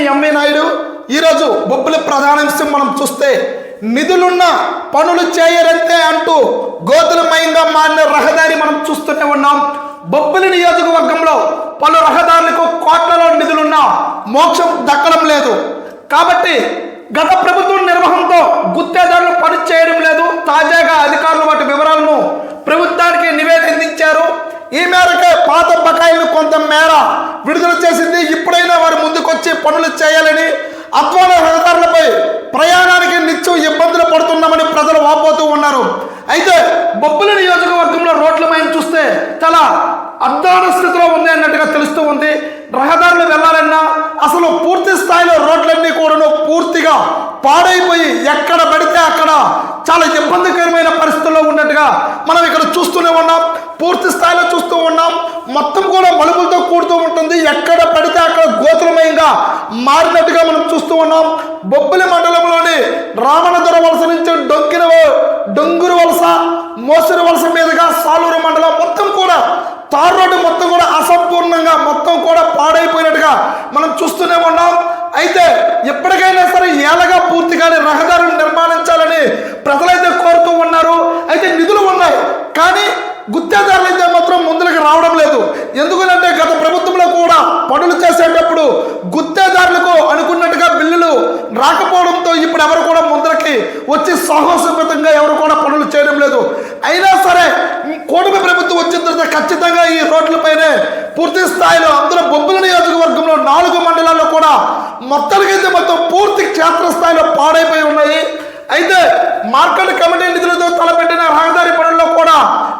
మీ MV Naidu ఈరోజు బొబ్బుల ప్రధానాంశం మనం చూస్తే నిధులున్న పనులు చేయరంతే అంటూ గోతులమయంగా మారిన రహదారి మనం చూస్తూనే ఉన్నాం. బొబ్బిలి నియోజకవర్గంలో పలు రహదారులకు కోట్లలో నిధులున్నా మోక్షం దక్కడం లేదు. కాబట్టి గత ప్రభుత్వం నిర్వహణతో గుత్త పని చేయడం లేదు తాజాగా అధికారులు వాటి వివరాలను ప్రభుత్వానికి నివేదించారు ఈ మేరకే పాత బకాయిలను మేర విడుదల చేసింది. ఇప్పుడైనా వారు ముందుకొచ్చి పనులు చేయాలని అత్వాల రహదారులపై ప్రయాణానికి నిత్యం ఇబ్బందులు పడుతున్నామని ప్రజలు వాపోతూ ఉన్నారు. అయితే బొబ్బుల నియోజకవర్గంలో రోడ్ల మైన చూస్తే చాలా అద్దాన స్థితిలో ఉంది అన్నట్టుగా తెలుస్తూ ఉంది. రహదారులు వెళ్ళాలన్నా అసలు పూర్తి స్థాయిలో రోడ్లన్నీ కూడాను పూర్తిగా పాడైపోయి ఎక్కడ పడితే అక్కడ చాలా ఇబ్బందికరమైన పరిస్థితుల్లో ఉన్నట్టుగా మనం ఇక్కడ చూస్తూనే ఉన్నాం. పూర్తి స్థాయిలో చూస్తూ ఉన్నాం. మొత్తం కూడా మలుపులతో కూడుతూ ఉంటుంది. ఎక్కడ పడితే అక్కడ గోతులమయంగా మారినట్టుగా మనం చూస్తూ ఉన్నాం. బొబ్బిలి మండలంలోని రావణదుర వలస నుంచి డొంకిన డొంగురు వలస మోసిరి వలస మీదుగా సాలూరు మండలం మొత్తం కూడా తార్ రోడ్డు మొత్తం కూడా అసంపూర్ణంగా మొత్తం కూడా పాడైపోయినట్టుగా మనం చూస్తూనే ఉన్నాం. అయితే ఎప్పటికైనా సరే ఏలగా పూర్తిగానే రహదారులు నిర్మాణించాలని ప్రజలైతే కోరుతూ ఉన్నారు. అయితే నిధులు ఉన్నాయి. కానీ గుత్తేదారులు అయితే మాత్రం ముందులకు రావడం లేదు. ఎందుకంటే గత ప్రభుత్వంలో కూడా పనులు చేసేటప్పుడు గుత్తేదారులకు అనుకున్నట్టుగా బిల్లులు రాకపోవడంతో ఇప్పుడు ఎవరు కూడా ముందరకి వచ్చి సాహసోపేతంగా ఎవరు కూడా పనులు చేయడం లేదు. అయినా సరే కూటమి ప్రభుత్వం వచ్చిన తర్వాత ఖచ్చితంగా ఈ రోడ్లపైనే పూర్తి స్థాయిలో అందరూ బొబ్బుల నియోజకవర్గంలో నాలుగు మండలాల్లో కూడా మొత్తానికైతే మొత్తం పూర్తి క్షేత్రస్థాయిలో పాడైపోయి ఉన్నాయి. అయితే మార్కెట్ కమిటీ నిధులతో తలపెట్టిన రహదారి పనుల్లో కూడా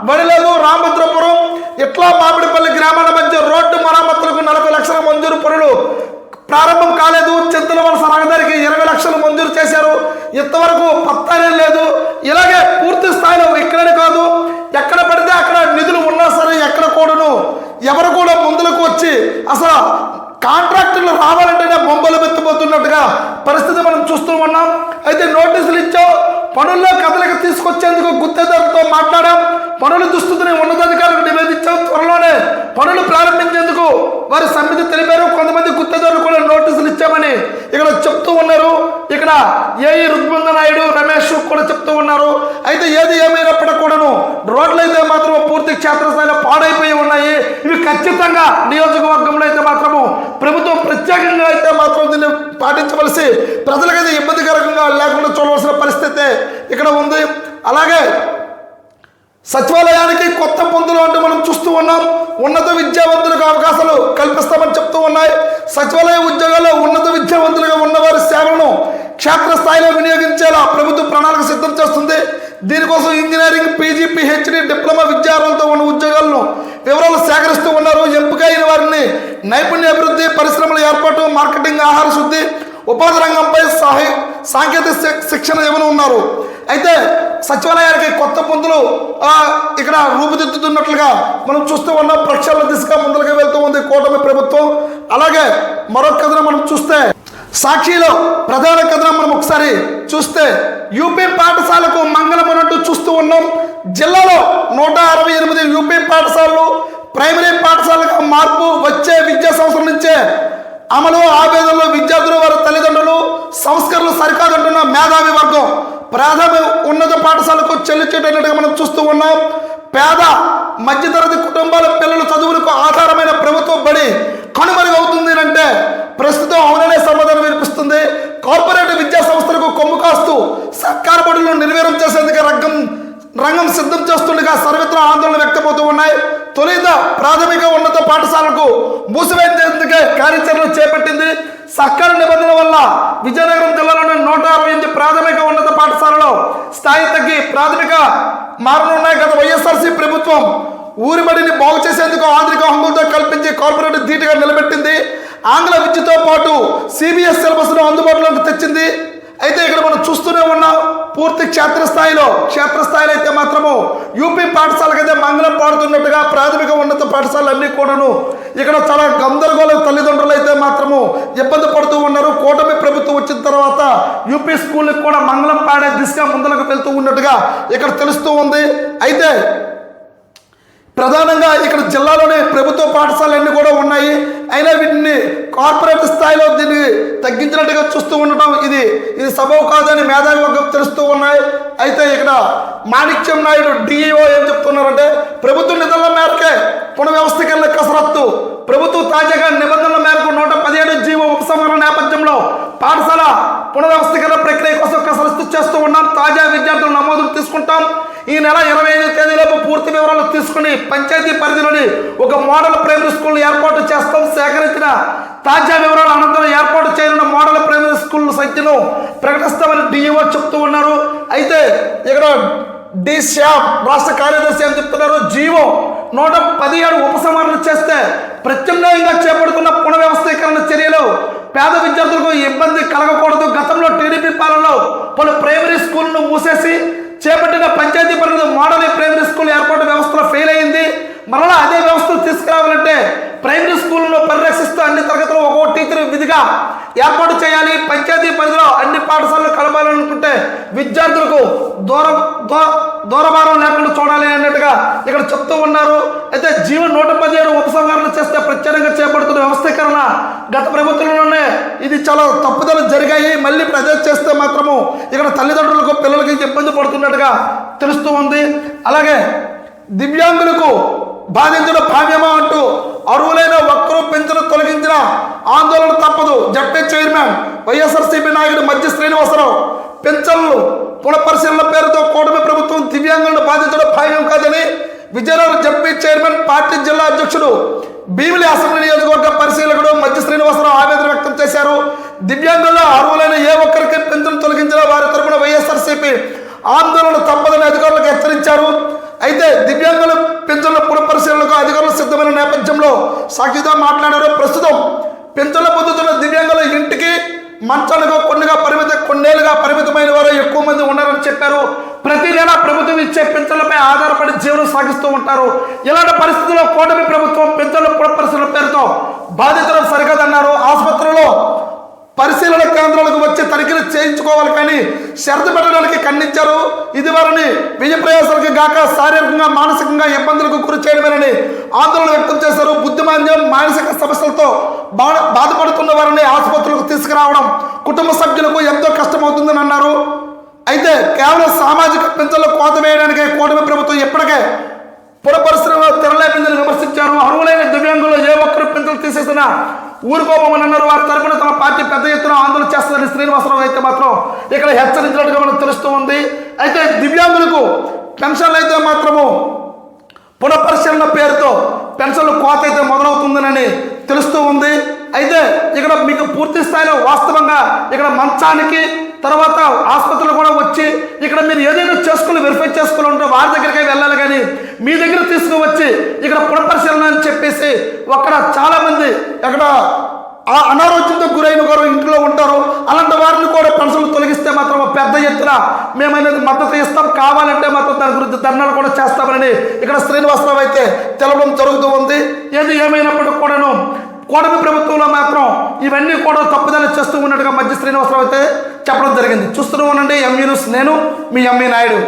బడిలేదు రామభద్రపురం ఇట్లా మామిడిపల్లి గ్రామాల మధ్య రోడ్డు మరమ్మతులకు నలభై లక్షల మంజూరు పనులు ప్రారంభం కాలేదు. చింతల వలస రహదారికి ఇరవై లక్షలు మంజూరు చేశారు. ఇంతవరకు పత్తానే లేదు. ఇలాగే పూర్తి స్థాయిలో ఇక్కడనే కాదు. ఎక్కడ పడితే అక్కడ నిధులు ఉన్నా సరే ఎక్కడ కూడాను ఎవరు కూడా ముందులకు వచ్చి అసలు కాంట్రాక్టర్లు రావాలంటేనే పరిస్థితి మనం చూస్తూ ఉన్నాం. అయితే నోటీసులు ఇచ్చాం పనుల్లో కదలిక తీసుకొచ్చేందుకు గుత్తేదారులతో మాట్లాడాం. పనుల దుస్థితిని ఉన్నతాధికారులకు నివేదించాం త్వరలోనే పనులు ప్రారంభించేందుకు వారి సమితి తెలిపారు. కొంతమంది గుత్తేదారులు కూడా నోటీసులు ఇచ్చామని ఇక్కడ చెప్తూ ఉన్నారు. ఇక్కడ ఏఈ రుగ్మంద నాయుడు రమేష్ కూడా చెప్తూ ఉన్నారు. అయితే ఏది ఏమైనప్పటికీ కూడాను రోడ్లు అయితే మాత్రం పూర్తి క్షేత్రస్థాయిలో పాడైపోయి ఉన్నాయి. ఇవి ఖచ్చితంగా నియోజకవర్గంలో అయితే మాత్రము ప్రభుత్వం ప్రత్యేకంగా అయితే మాత్రం దీన్ని పాటించవలసి ప్రజలకైతే ఇబ్బందికరంగా లేకుండా చూడవలసిన పరిస్థితి ఇక్కడ ఉంది. అలాగే సచివాలయానికి కొత్త పొందులు అంటూ మనం చూస్తూ ఉన్నాం. ఉన్నత విద్యావంతులకు అవకాశాలు కల్పిస్తామని చెప్తూ ఉన్నాయి. సచివాలయ ఉద్యోగాల్లో ఉన్నత విద్యావంతులుగా ఉన్నవారి సేవలను క్షేత్రస్థాయిలో వినియోగించేలా ప్రభుత్వ ప్రణాళిక సిద్ధం చేస్తుంది. దీనికోసం ఇంజనీరింగ్ పీజీ పిహెచ్డి డిప్లొమా విద్యార్థులతో ఉన్న ఉద్యోగాలను వివరాలు సేకరిస్తూ ఉన్నారు. ఎంపిక అయిన వారిని నైపుణ్య అభివృద్ధి పరిశ్రమల ఏర్పాటు మార్కెటింగ్ ఆహార శుద్ధి ఉపాధి రంగంపై సాహి సాంకేతిక శిక్షణ ఇవ్వను ఉన్నారు. అయితే సచివాలయానికి కొత్త పొందులు ఇక్కడ రూపుదిద్దుతున్నట్లుగా మనం చూస్తూ ఉన్నాం. ప్రక్షాళన దిశగా ముందుకు వెళ్తూ ఉంది కూటమి ప్రభుత్వం. అలాగే మరో కథను మనం చూస్తే సాక్షిలో ప్రధాన కథనం మనం ఒకసారి చూస్తే యూపీ పాఠశాలకు మంగళం అన్నట్టు చూస్తూ ఉన్నాం. జిల్లాలో నూట అరవై ఎనిమిది యూపీ పాఠశాలలు ప్రైమరీ పాఠశాలకు మార్పు వచ్చే విద్యా సంవత్సరం నుంచే అమలు ఆవేదనలో విద్యార్థులు వారి తల్లిదండ్రులు సంస్కరణలు సరికాదంటున్న మేధావి వర్గం ప్రాథమిక ఉన్నత పాఠశాలకు చెల్లించేటట్టుగా మనం చూస్తూ ఉన్నాం. పేద మధ్యతరగతి కుటుంబాల పిల్లల చదువులకు ఆధారమైన ప్రభుత్వ బడి కనుమరుగవుతుంది అంటే ప్రస్తుతం అవుననే కార్పొరేట్ విద్యా సంస్థలకు కొమ్ము కాస్తూ సర్కారు బడులను నిర్వీర్యం చేసేందుకు రంగం రంగం సిద్ధం చేస్తుండగా సర్వత్ర ఆందోళన వ్యక్తమవుతూ ఉన్నాయి. తొలిత ప్రాథమిక ఉన్నత పాఠశాలకు మూసివేసేందుకే కార్యాచరణ చేపట్టింది. సర్కారు నిబంధనల వల్ల విజయనగరం జిల్లాలోని నూట అరవై ఎనిమిది ప్రాథమిక ఉన్నత పాఠశాలలో స్థాయి తగ్గి ప్రాథమిక మారనున్నాయి. గత వైఎస్ఆర్సీ ప్రభుత్వం ఊరి బడిని బాగు చేసేందుకు ఆధునిక హంగులతో కల్పించి కార్పొరేట్ ధీటుగా నిలబెట్టి ఆంగ్ల విద్యతో పాటు సిబిఎస్ సిలబస్ను అందుబాటులోకి తెచ్చింది. అయితే ఇక్కడ మనం చూస్తూనే ఉన్నాం పూర్తి క్షేత్రస్థాయిలో క్షేత్రస్థాయిలో అయితే మాత్రము యూపీ పాఠశాలకైతే మంగళం పాడుతున్నట్టుగా ప్రాథమిక ఉన్నత పాఠశాలలు అన్నీ కూడాను. ఇక్కడ చాలా గందరగోళ తల్లిదండ్రులు అయితే మాత్రము ఇబ్బంది పడుతూ ఉన్నారు. కూటమి ప్రభుత్వం వచ్చిన తర్వాత యూపీ స్కూల్కి కూడా మంగళం పాడే దిశగా ముందులకు వెళ్తూ ఉన్నట్టుగా ఇక్కడ తెలుస్తూ ఉంది. అయితే ప్రధానంగా ఇక్కడ జిల్లాలోని ప్రభుత్వ పాఠశాలన్నీ కూడా ఉన్నాయి. అయినా వీటిని కార్పొరేట్ స్థాయిలో దీన్ని తగ్గించినట్టుగా చూస్తూ ఉండటం ఇది ఇది సబబు కాదని మేధావి వర్గం తెలుస్తూ ఉన్నాయి. అయితే ఇక్కడ మాణిక్యం నాయుడు డిఈఓ ఏం చెప్తున్నారంటే ప్రభుత్వ నిధుల మేరకే పునర్వ్యవస్థీకరణ కసరత్తు ప్రభుత్వం తాజాగా నిబంధనల మేరకు నూట పదిహేడు జీవో ఉపసంహరణ నేపథ్యంలో పాఠశాల పునర్వ్యవస్థీకరణ ప్రక్రియ చేస్తూ ఉన్నాం తాజా విద్యార్థుల నమోదులు తీసుకుంటాం. ఈ నెల ఇరవై ఐదు తేదీలోపు పూర్తి వివరాలు తీసుకుని పంచాయతీ పరిధిలోని ఒక మోడల్ ప్రైమరీ స్కూల్ ఏర్పాటు చేస్తాం. సేకరించిన తాజా వివరాల అనంతరం ఏర్పాటు చేయనున్న మోడల్ ప్రైమరీ స్కూల్ సంఖ్యను ప్రకటిస్తామని డిఈఓ చెప్తూ ఉన్నారు. అయితే ఇక్కడ డి శ్యామ్ రాష్ట్ర కార్యదర్శి ఏం చెప్తున్నారు? జీవో నూట పదిహేడు ఉపసంహరణ చేస్తే ప్రత్యామ్నాయంగా చేపడుతున్న పునర్వ్యవస్థీకరణ చర్యలు పేద విద్యార్థులకు ఇబ్బంది కలగకూడదు. గతంలో టీడీపీ పాలనలో పలు ప్రైమరీ స్కూళ్ళను మూసేసి చేపట్టిన పంచాయతీ పరిధి మోడల్ ప్రైమరీ స్కూల్ ఏర్పాటు వ్యవస్థలో ఫెయిల్ అయింది. మరలా అదే వ్యవస్థను తీసుకురావాలంటే ప్రైమరీ స్కూల్లో పరిరక్షిస్తూ అన్ని తరగతులు ఒక్కో టీచర్ విధిగా ఏర్పాటు చేయాలి. పంచాయతీ పరిధిలో అన్ని పాఠశాలలు కలపాలనుకుంటే విద్యార్థులకు దూరం దూ- దూరభారం ఇక్కడ చెప్తూ ఉన్నారు. అయితే జీవన్ నూట పదిహేడు ఉపసంహరణ చేస్తే ప్రత్యేకంగా చేపడుతున్న వ్యవస్థీకరణ గత ప్రభుత్వంలోనే ఇది చాలా తప్పుదలు జరిగాయి. మళ్ళీ ప్రజలు చేస్తే మాత్రము ఇక్కడ తల్లిదండ్రులకు పిల్లలకి ఇబ్బంది పడుతున్నట్టుగా తెలుస్తూ ఉంది. అలాగే దివ్యాంగులకు బాధించిన భావ్యమా అంటూ అరువులైన ఒక్కరూ పెంచడం తొలగించిన ఆందోళన తప్పదు. జడ్పీ చైర్మన్ వైఎస్ఆర్సీపీ నాయకుడు మధ్య శ్రీనివాసరావు పెంచలను పునఃపరిశీలన పేరుతో కూటమి ప్రభుత్వం దివ్యాంగులను బాధించడం భావ్యం కాదని విజయనగరం జడ్పీ చైర్మన్ పార్టీ జిల్లా అధ్యక్షుడు భీమిలి అసెంబ్లీ నియోజకవర్గ పరిశీలకుడు మధ్య శ్రీనివాసరావు ఆవేదన వ్యక్తం చేశారు. దివ్యాంగుల్లో అర్హులైన ఏ ఒక్కరికి పెంచును తొలగించిన వారి తరపున వైఎస్ఆర్సీపీ ఆందోళన తప్పదని అధికారులకు హెచ్చరించారు. అయితే దివ్యాంగుల పెంచుల పునఃపరిశీలనకు అధికారులు సిద్ధమైన నేపథ్యంలో సాక్షిగా మాట్లాడారు. ప్రస్తుతం పెంచుల పొందుతున్న దివ్యాంగుల ఇంటికి మంచాలుగా కొన్నిగా పరిమిత కొన్నేళ్ళుగా పరిమితమైన వారు ఎక్కువ మంది ఉన్నారని చెప్పారు. ప్రతి నెల ప్రభుత్వం ఇచ్చే పెంచలపై ఆధారపడి జీవనం సాగిస్తూ ఉంటారు. ఇలాంటి పరిస్థితుల్లో కూటమి ప్రభుత్వం పెన్షన్ల పునఃపరిశీలన పేరుతో బాధితులు సరికదన్నారు. ఆసుపత్రిలో పరిశీలన కేంద్రాలకు వచ్చి తనిఖీలు చేయించుకోవాలి కానీ షరతు పెట్టడానికి ఖండించారు. ఇది వారిని విజయప్రయాసాలకి గాక శారీరకంగా మానసికంగా ఇబ్బందులకు గురి చేయడమేనని ఆందోళన వ్యక్తం చేశారు. బుద్ధిమాంద్యం మానసిక సమస్యలతో బాధ బాధపడుతున్న వారిని తీసుకురావడం కుటుంబ సభ్యులకు ఎంతో కష్టమవుతుందని అన్నారు. అయితే కేవలం సామాజిక పెంచల్లో కోత వేయడానికి కూటమి ప్రభుత్వం ఇప్పటికే పురపరిశ్రమ తెరలేపిందని విమర్శించారు. అర్హులైన దివ్యాంగులు ఏ ఒక్కరు పెంచలు తీసేసినా ఊరుకోమని అన్నారు. వారి తరపున తమ పార్టీ పెద్ద ఎత్తున ఆందోళన చేస్తుందని శ్రీనివాసరావు అయితే మాత్రం ఇక్కడ హెచ్చరించినట్టుగా మనకు తెలుస్తూ ఉంది. అయితే దివ్యాంగులకు పెన్షన్లు అయితే మాత్రము పునఃపరిశీలన పేరుతో పెన్షన్లు కోత అయితే మొదలవుతుందని తెలుస్తూ ఉంది. అయితే ఇక్కడ మీకు పూర్తి స్థాయిలో వాస్తవంగా ఇక్కడ మంచానికి తర్వాత ఆసుపత్రులు కూడా వచ్చి ఇక్కడ మీరు ఏదైనా చేసుకుని వెరిఫై చేసుకుని ఉంటే వారి దగ్గరికి వెళ్ళాలి కానీ మీ దగ్గర తీసుకువచ్చి ఇక్కడ పునఃపరిశీలన అని చెప్పేసి అక్కడ చాలామంది అక్కడ ఆ అనారోగ్యంతో గురైన వారు ఇంట్లో ఉంటారు. అలాంటి వారిని కూడా పెన్షన్లు తొలగిస్తే మాత్రం పెద్ద ఎత్తున మేమనేది మద్దతు ఇస్తాం. కావాలంటే మాత్రం దాని గురించి ధర్నాలు కూడా చేస్తామని ఇక్కడ శ్రీనివాసరావు అయితే తెలవడం జరుగుతూ ఉంది. ఏది ఏమైనప్పటికీ కూడాను కూటమి ప్రభుత్వంలో మాత్రం ఇవన్నీ కూడా తప్పుదల చేస్తూ ఉన్నట్టుగా మధ్య శ్రీనివాసరావు అయితే చెప్పడం జరిగింది. చూస్తూనే ఉండండి. ఎంఈ న్యూస్ నేను మీ ఎంఈ నాయుడు